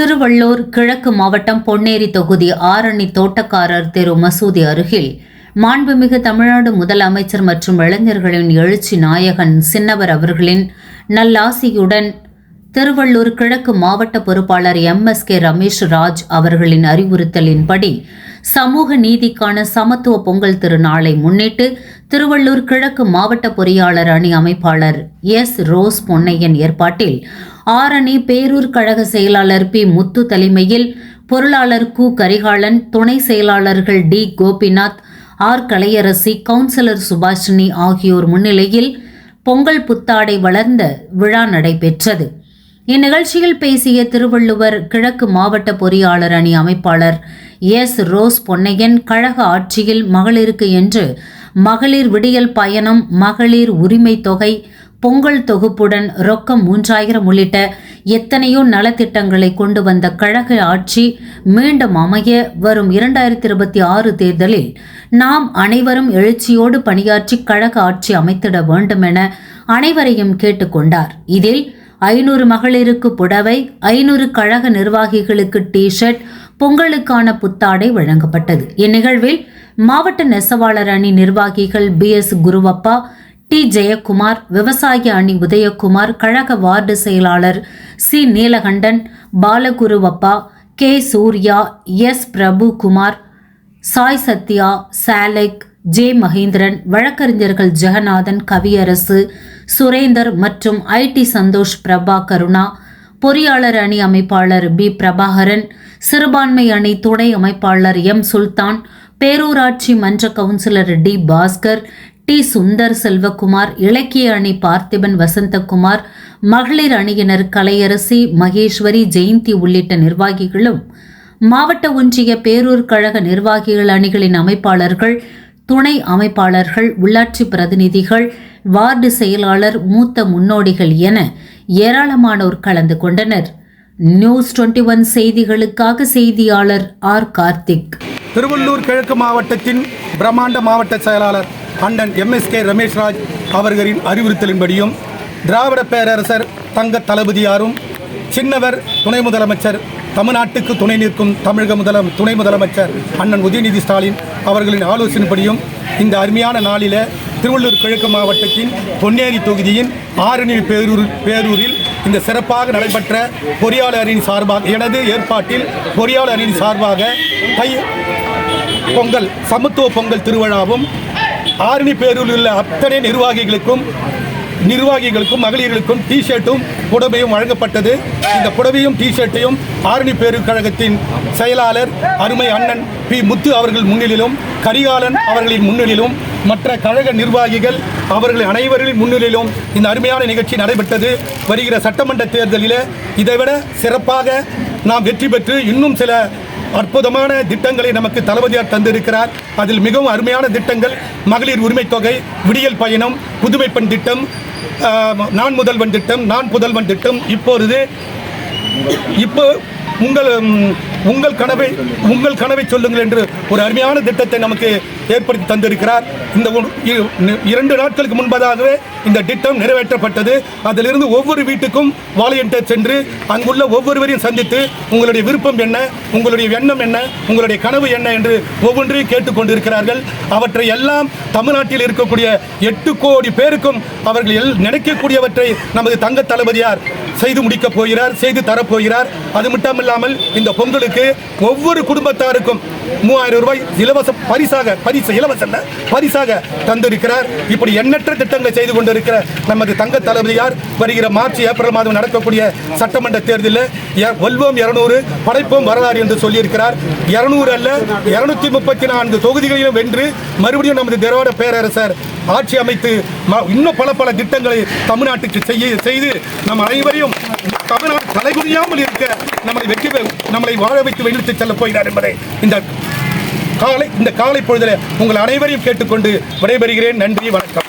திருவள்ளூர் கிழக்கு மாவட்டம் பொன்னேரி தொகுதி ஆரணி தோட்டக்காரர் தெரு மசூதி அருகில் மாண்புமிகு தமிழ்நாடு முதலமைச்சர் மற்றும் இளைஞர்களின் எழுச்சி நாயகன் சின்னவர் அவர்களின் நல்லாசியுடன் திருவள்ளூர் கிழக்கு மாவட்ட பொறுப்பாளர் M S K Ramesh Raj அவர்களின் அறிவுறுத்தலின்படி சமூக நீதிக்கான சமத்துவ பொங்கல் திருநாளை முன்னிட்டு திருவள்ளூர் கிழக்கு மாவட்ட பொறியாளர் அணி அமைப்பாளர் எஸ் ரோஸ் பொன்னையன் ஏற்பாட்டில் ஆரணி பேரூர் கழக செயலாளர் பி முத்து தலைமையில் பொருளாளர் கு கரிகாலன் துணை செயலாளர்கள் T Gopinath R Kalaiyarasi councillor Subhashini ஆகியோர் முன்னிலையில் பொங்கல் புத்தாடை வளர்ந்த விழா நடைபெற்றது. இந்நிகழ்ச்சியில் பேசிய திருவள்ளுவர் கிழக்கு மாவட்ட பொறியாளர் அணி அமைப்பாளர் எஸ். ரோஸ் பொன்னையன் கழக ஆட்சியில் மகளிருக்கு என்று மகளிர் விடியல் பயணம் மகளிர் உரிமை தொகை பொங்கல் தொகுப்புடன் ரொக்கம் மூன்றாயிரம் உள்ளிட்ட எத்தனையோ நலத்திட்டங்களை கொண்டு வந்த கழக ஆட்சி மீண்டும் அமைய வரும் இரண்டாயிரத்தி இருபத்தி ஆறு தேர்தலில் நாம் அனைவரும் எழுச்சியோடு பணியாற்றி கழக ஆட்சி அமைத்திட வேண்டும் என அனைவரையும் கேட்டுக்கொண்டார். இதில் ஐநூறு மகளிருக்கு புடவை ஐநூறு கழக நிர்வாகிகளுக்கு டி ஷர்ட் பொங்கலுக்கான புத்தாடை வழங்கப்பட்டது. இந்நிகழ்வில் மாவட்ட நெசவாளர் அணி நிர்வாகிகள் P S Guruvappa T Jayakumar விவசாய அணி உதயகுமார் கழக வார்டு செயலாளர் C Neelakandan Balaguruvappa K Surya S Prabhukumar Sai Sathya Salek J Mahendran வழக்கறிஞர்கள் ஜெகநாதன் கவியரசு சுரேந்தர் மற்றும் ஐடி சந்தோஷ் பிரபா கருணா பொறியாளர் அணி அமைப்பாளர் பி பிரபாகரன் சிறுபான்மை அணி துணை அமைப்பாளர் எம் சுல்தான் பேரூராட்சி மன்ற councillor T Bhaskar T Sundar Selvakumar இலக்கிய அணி பார்த்திபன் வசந்தகுமார் மகளிர் அணியினர் கலையரசி மகேஸ்வரி ஜெயந்தி உள்ளிட்ட நிர்வாகிகளும் மாவட்ட ஒன்றிய பேரூர் கழக நிர்வாகிகள் அணிகளின் அமைப்பாளர்கள் துணை அமைப்பாளர்கள் உள்ளாட்சி பிரதிநிதிகள் வார்டு செயலாளர் மூத்த முன்னோடிகள் என ஏராளமானோர் கலந்து கொண்டனர். நியூஸ் டுவெண்ட்டி ஒன் செய்திகளுக்காக செய்தியாளர் ஆர் கார்த்திக். திருவள்ளூர் கிழக்கு மாவட்டத்தின் பிரம்மாண்ட மாவட்ட செயலாளர் அண்ணன் எம்எஸ்கே ரமேஷ்ராஜ் அவர்களின் அறிவுறுத்தலின்படியும் திராவிட பேரரசர் தங்க தளபதியாரும் சின்னவர் துணை முதலமைச்சர் தமிழ்நாட்டுக்கு துணை நிற்கும் தமிழக முதலம் துணை முதலமைச்சர் அண்ணன் உதயநிதி ஸ்டாலின் அவர்களின் ஆலோசனைப்படியும் இந்த அருமையான நாளில திருவள்ளூர் கிழக்கு மாவட்டத்தின் பொன்னேரி தொகுதியின் ஆரணி பேரூர் பேரூரில் இந்த சிறப்பாக நடைபெற்ற பொறியாளரின் சார்பாக எனது ஏற்பாட்டில் பொறியாளரின் சார்பாக தை பொங்கல் சமத்துவ பொங்கல் திருவிழாவும் ஆரணி பேரூரில் உள்ள அத்தனை நிர்வாகிகளுக்கும் நிர்வாகிகளுக்கும் மகளிர்களுக்கும் டி ஷர்ட்டும் புடவையும் வழங்கப்பட்டது. இந்த புடவையும் டி ஷர்ட்டையும் ஆரணி பேரூர் கழகத்தின் செயலாளர் அருமை அண்ணன் பி. முத்து அவர்கள் முன்னிலும் கரிகாலன் அவர்களின் முன்னிலும் மற்ற கழக நிர்வாகிகள் அவர்கள் அனைவரின் முன்னிலையிலும் இந்த அருமையான நிகழ்ச்சி நடைபெற்றது. வருகிற சட்டமன்ற தேர்தலில் இதைவிட சிறப்பாக நாம் வெற்றி பெற்று இன்னும் சில அற்புதமான திட்டங்களை நமக்கு தளபதியார் தந்திருக்கிறார். அதில் மிகவும் அருமையான திட்டங்கள் மகளிர் உரிமைத் தொகை விடியல் பயணம் புதுமை பெண் திட்டம் நான் முதல்வன் திட்டம் நான் புதல்வன் திட்டம். இப்பொழுது இப்போ உங்கள் உங்கள் கனவை உங்கள் கனவை சொல்லுங்கள் என்று ஒரு அருமையான திட்டத்தை நமக்கு ஏற்படுத்தி தந்திருக்கிறார். இந்த இரண்டு நாட்களுக்கு முன்பதாகவே இந்த திட்டம் நிறைவேற்றப்பட்டது. அதிலிருந்து ஒவ்வொரு வீட்டுக்கும் வாலியன்டர் சென்று அங்குள்ள ஒவ்வொருவரையும் சந்தித்து உங்களுடைய விருப்பம் என்ன உங்களுடைய எண்ணம் என்ன உங்களுடைய கனவு என்ன என்று ஒவ்வொன்றையும் கேட்டுக்கொண்டிருக்கிறார்கள் அவற்றை எல்லாம் தமிழ்நாட்டில் இருக்கக்கூடிய எட்டு கோடி பேருக்கும் அவர்கள் எல் நினைக்கக்கூடியவற்றை நமது தங்க தளபதியார் செய்து முடிக்கப் போகிறார் செய்து தரப்போகிறார் அது மட்டும் இல்லாமல் இந்த பொங்கலுக்கு ஒவ்வொரு குடும்பத்தாருக்கும் மூவாயிரம் ரூபாய் இலவச பரிசாக பரிசு இலவச அல்ல, பரிசாக தந்திருக்கிறார். இப்படி எண்ணற்ற திட்டங்களை செய்து கொண்டிருக்கிற நமது தங்க தளபதியார் வருகிற மார்ச் ஏப்ரல் மாதம் நடக்கக்கூடிய சட்டமன்ற தேர்தலில் வெல்வோம் இருநூறு படைப்போம் வரலாறு என்று சொல்லியிருக்கிறார். இருநூறு அல்ல இருநூத்தி முப்பத்தி நான்கு தொகுதிகளிலும் வென்று மறுபடியும் நமது திராவிட பேரரசர் ஆட்சி அமைத்து இன்னும் பல பல திட்டங்களை தமிழ்நாட்டுக்கு செய்ய செய்து நம் அனைவரையும் தமிழ்நாடு தலைகுனியாமல் இருக்க நம்மளை வெற்றி நம்மளை வாழ வைத்து வெளியிட்டு செல்ல போகிறார் என்பதை இந்த காலை இந்த காலை பொழுதில் உங்கள் அனைவரையும் கேட்டுக்கொண்டு விடைபெறுகிறேன். நன்றி வணக்கம்.